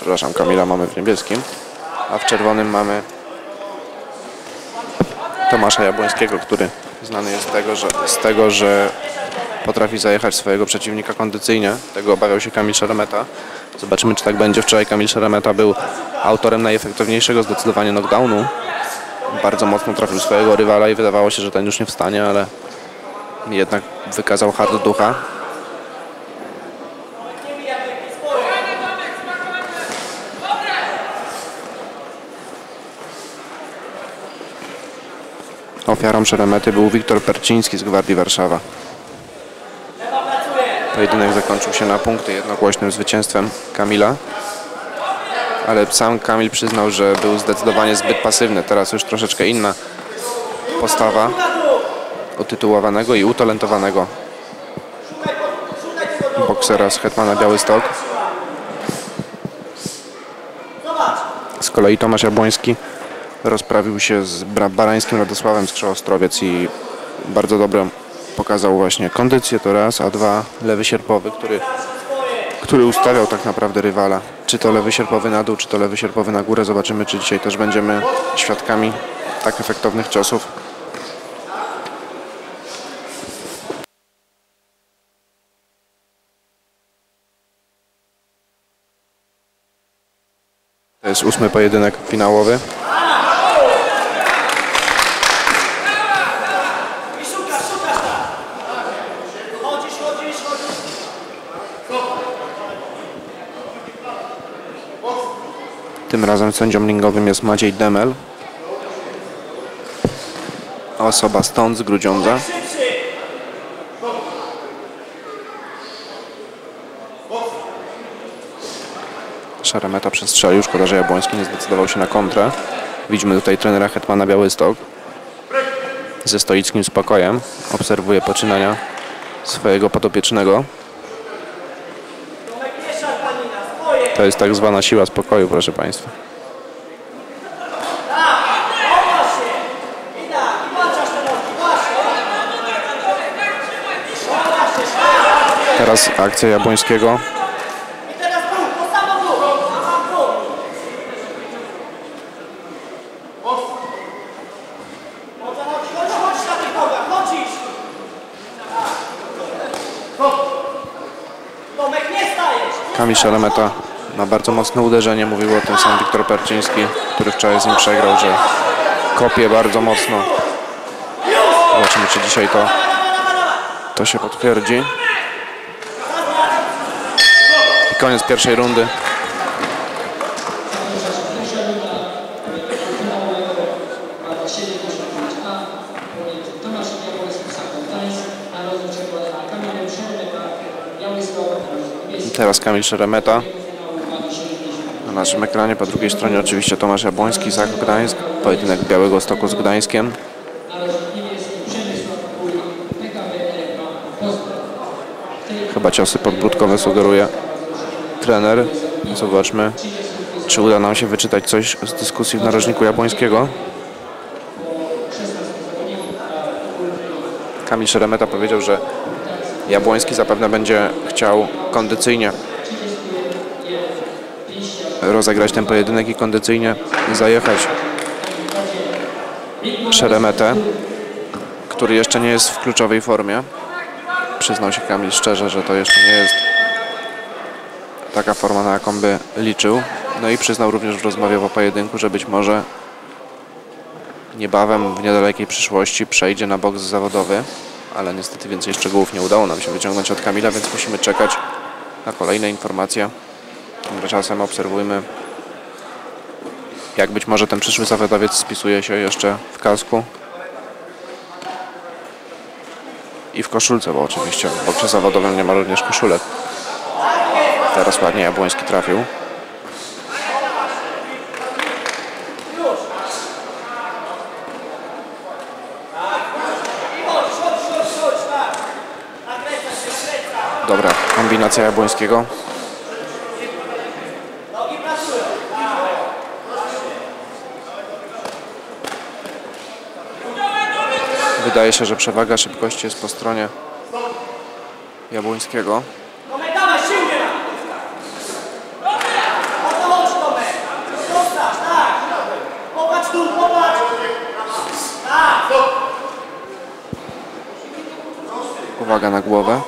przepraszam, Kamila mamy w niebieskim, a w czerwonym mamy Tomasza Jabłońskiego, który znany jest tego, że, z tego, że potrafi zajechać swojego przeciwnika kondycyjnie. Tego obawiał się Kamil Szeremeta. Zobaczymy, czy tak będzie. Wczoraj Kamil Szeremeta był autorem najefektywniejszego zdecydowanie knockdownu. Bardzo mocno trafił swojego rywala i wydawało się, że ten już nie wstanie, ale jednak wykazał hard ducha. Ofiarą Szeremety był Wiktor Perciński z Gwardii Warszawa. Pojedynek zakończył się na punkty jednogłośnym zwycięstwem Kamila. Ale sam Kamil przyznał, że był zdecydowanie zbyt pasywny. Teraz już troszeczkę inna postawa utytułowanego i utalentowanego boksera z Hetmana Białystok. Z kolei Tomasz Jabłoński rozprawił się z Barańskim Radosławem z Krzoostrowiec i bardzo dobrze pokazał właśnie kondycję to raz, a dwa lewy sierpowy, który, który ustawiał tak naprawdę rywala. Czy to lewy sierpowy na dół, czy to lewy sierpowy na górę. Zobaczymy, czy dzisiaj też będziemy świadkami tak efektownych ciosów. To jest ósmy pojedynek finałowy. Tym razem sędzią ringowym jest Maciej Demel. Osoba stąd z Grudziądza. Szybszy. Szeremeta przestrzelił. Szkoda, że Jabłoński nie zdecydował się na kontrę. Widzimy tutaj trenera Hetmana Białystok. Ze stoickim spokojem obserwuje poczynania swojego podopiecznego. Tomek, nie szarpanina, swoje. To jest tak zwana siła spokoju, proszę Państwa. Teraz akcja Jabłońskiego. Kamil Szeremeta ma bardzo mocne uderzenie. Mówił o tym sam Wiktor Perciński, który wczoraj z nim przegrał, że kopie bardzo mocno. Zobaczymy, czy dzisiaj to, to się potwierdzi. I koniec pierwszej rundy. Teraz Kamil Szeremeta. Na naszym ekranie po drugiej stronie oczywiście Tomasz Jabłoński, Zak Gdańsk. Pojedynek Białego Stoku z Gdańskiem. Chyba ciosy podbródkowe sugeruje trener. Zobaczmy, czy uda nam się wyczytać coś z dyskusji w narożniku Jabłońskiego. Kamil Szeremeta powiedział, że Jabłoński zapewne będzie chciał kondycyjnie rozegrać ten pojedynek i kondycyjnie zajechać Szeremetę, który jeszcze nie jest w kluczowej formie. Przyznał się Kamil szczerze, że to jeszcze nie jest taka forma, na jaką by liczył. No i przyznał również w rozmowie po pojedynku, że być może niebawem w niedalekiej przyszłości przejdzie na boks zawodowy, ale niestety więcej szczegółów nie udało nam się wyciągnąć od Kamila, więc musimy czekać na kolejne informacje. Tymczasem obserwujmy, jak być może ten przyszły zawodowiec spisuje się jeszcze w kasku i w koszulce, bo oczywiście w boksie zawodowym nie ma również koszulek. Teraz ładnie Jabłoński trafił. Dobra, kombinacja Jabłońskiego. Wydaje się, że przewaga szybkości jest po stronie Jabłońskiego. Uwaga na głowę.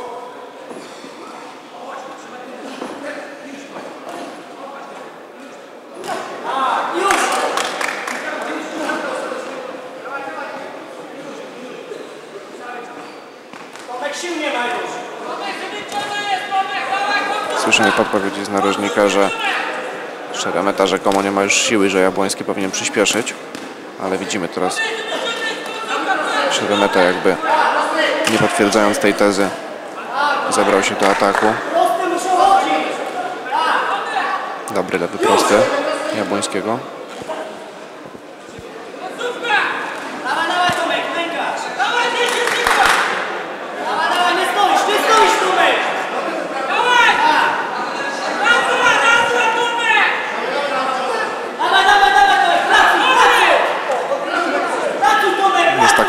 Słyszymy podpowiedzi z narożnika, że Szeremeta rzekomo nie ma już siły, że Jabłoński powinien przyspieszyć. Ale widzimy teraz Szeremeta jakby nie potwierdzając tej tezy zabrał się do ataku. Dobry lewy prosty Jabłońskiego.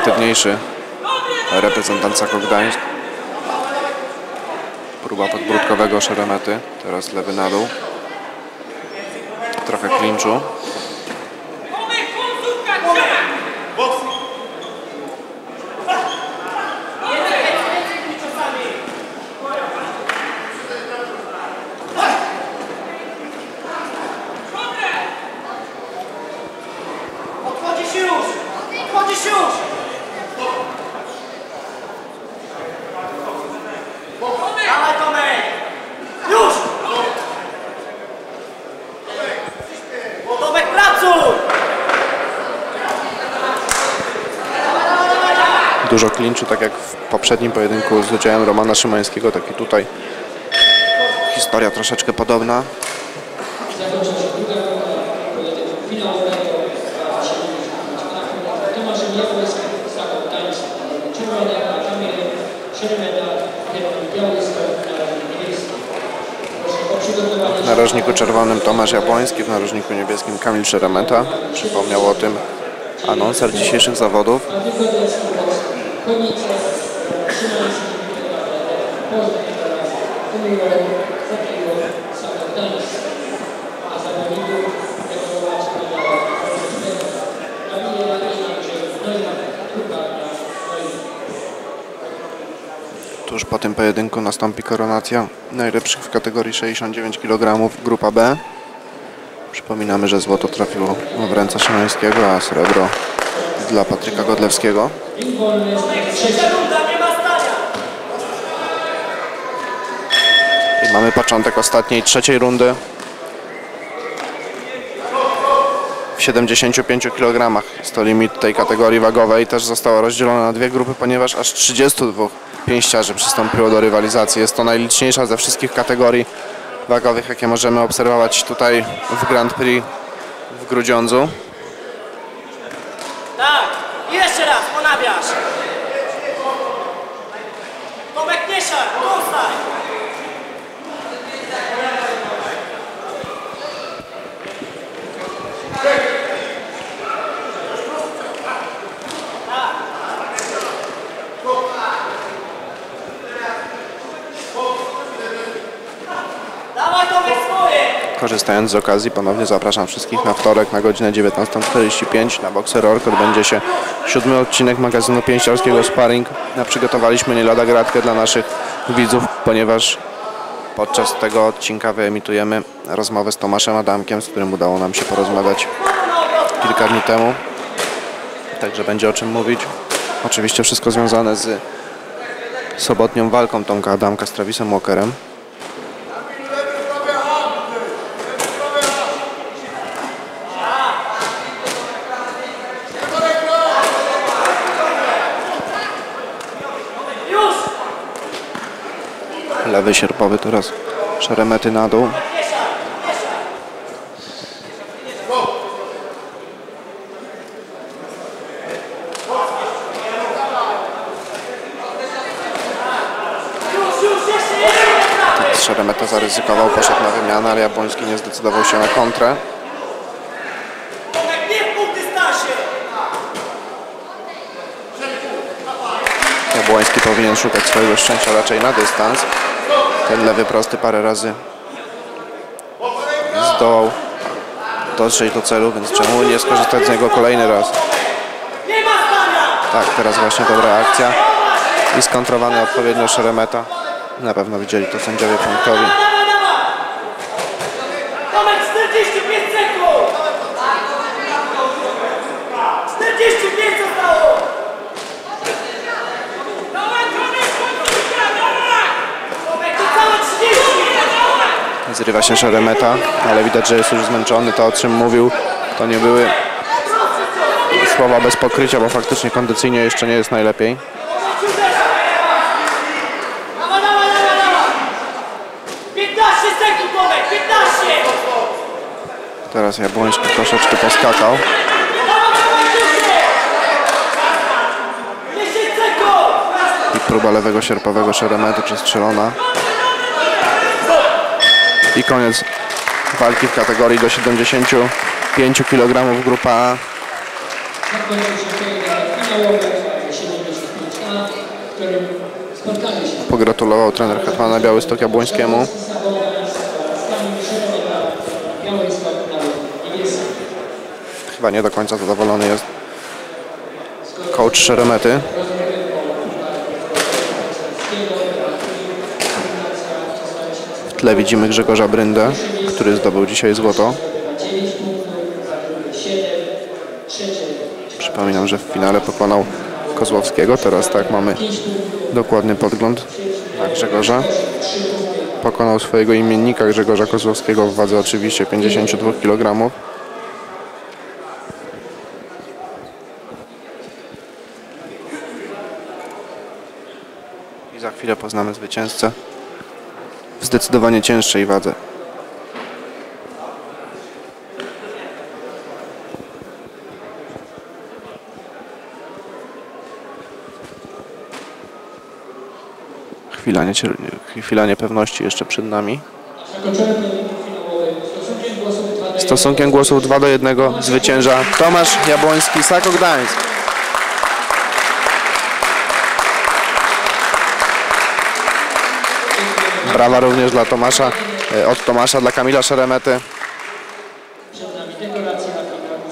Aktywniejszy reprezentant Sako Gdańsk. Próba podbródkowego Szeremety. Teraz lewy na dół. Trochę klinczu. Odchodzisz już! Odchodzisz już! Dawaj Tomek! Już! Tomek pracuj! Dużo klinczu, tak jak w poprzednim pojedynku z udziałem Romana Szymańskiego, tak i tutaj. Historia troszeczkę podobna. Przygotowanie W narożniku czerwonym Tomasz Jabłoński, w narożniku niebieskim Kamil Szeremeta. Przypomniał o tym anonser dzisiejszych zawodów. Neumann. Tuż po tym pojedynku nastąpi koronacja najlepszych w kategorii 69 kg grupa B. Przypominamy, że złoto trafiło w ręce Szymańskiego, a srebro dla Patryka Godlewskiego. I mamy początek ostatniej, trzeciej rundy. W 75 kg jest to limit tej kategorii wagowej. Też została rozdzielona na dwie grupy, ponieważ aż 32 pięściarzy przystąpiło do rywalizacji. Jest to najliczniejsza ze wszystkich kategorii wagowych, jakie możemy obserwować tutaj w Grand Prix w Grudziądzu. Tak! I ponawiasz! Tomek nie szar, kąsaj! Korzystając z okazji ponownie zapraszam wszystkich na wtorek na godzinę 19.45 na Boxer Ork odbędzie się siódmy odcinek magazynu pięściarskiego Sparring. Przygotowaliśmy nie lada gratkę dla naszych widzów, ponieważ podczas tego odcinka wyemitujemy rozmowę z Tomaszem Adamkiem, z którym udało nam się porozmawiać kilka dni temu. Także będzie o czym mówić. Oczywiście wszystko związane z sobotnią walką Tomka Adamka z Travisem Walkerem. Lewy sierpowy teraz szeremety na dół. Szeremeta zaryzykował, poszedł na wymianę, ale Jabłoński nie zdecydował się na kontrę. Jabłoński powinien szukać swojego szczęścia raczej na dystans. Ten lewy prosty parę razy zdołał dotrzeć do celu, więc czemu nie skorzystać z niego kolejny raz? Tak, teraz właśnie dobra akcja. i skontrowany odpowiednio Szeremeta. Na pewno widzieli to sędziowie punktowi. Zrywa się Szeremeta, ale widać, że jest już zmęczony. To o czym mówił, to nie były słowa bez pokrycia, bo faktycznie kondycyjnie jeszcze nie jest najlepiej. Dawaj, dawaj, dawaj, dawaj! 15 sekund, Tomek, 15! Teraz Jabłoński troszeczkę poskakał. Dawaj, dawaj, szybciej! 10 sekund! I próba lewego sierpowego Szeremety przestrzelona. I koniec walki w kategorii do 75 kg grupa A. Kończy się pojedynek finałowy 75A, w którym spotkamy się Pogratulował trener Hetmana Białystok Jabłońskiemu. Sakoł Gdańsk oraz Kamil Szeremeta, Białystok na niebieski. Chyba nie do końca zadowolony jest coach Szeremety. Tle widzimy Grzegorza Bryndę, który zdobył dzisiaj złoto. 9 punktów, za drugie 7, trzecie Przypominam, że w finale pokonał Kozłowskiego. Teraz tak mamy dokładny podgląd na Grzegorza. Pokonał swojego imiennika Grzegorza Kozłowskiego w wadze oczywiście 52 kg. I za chwilę poznamy zwycięzcę w zdecydowanie cięższej wadze. Chwila, niecier- chwila niepewności jeszcze przed nami. Zakończony pojedynek finałowy stosunkiem głosów 2 do Stosunkiem głosów 2 do 1 zwycięża Tomasz Jabłoński, Sako Gdańsk. Brawa również dla Tomasza, e, od Tomasza dla Kamila Szeremety. Przed nami dekoracja na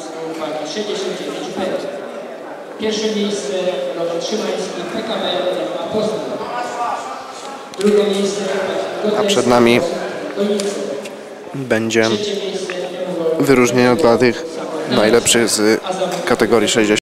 z wagi 69 pęd. Pierwsze miejsce Robert Szymański, PKB MMA Poznań. Drugie miejsce A przed nami będzie wyróżnienie dla tych najlepszych z kategorii 60.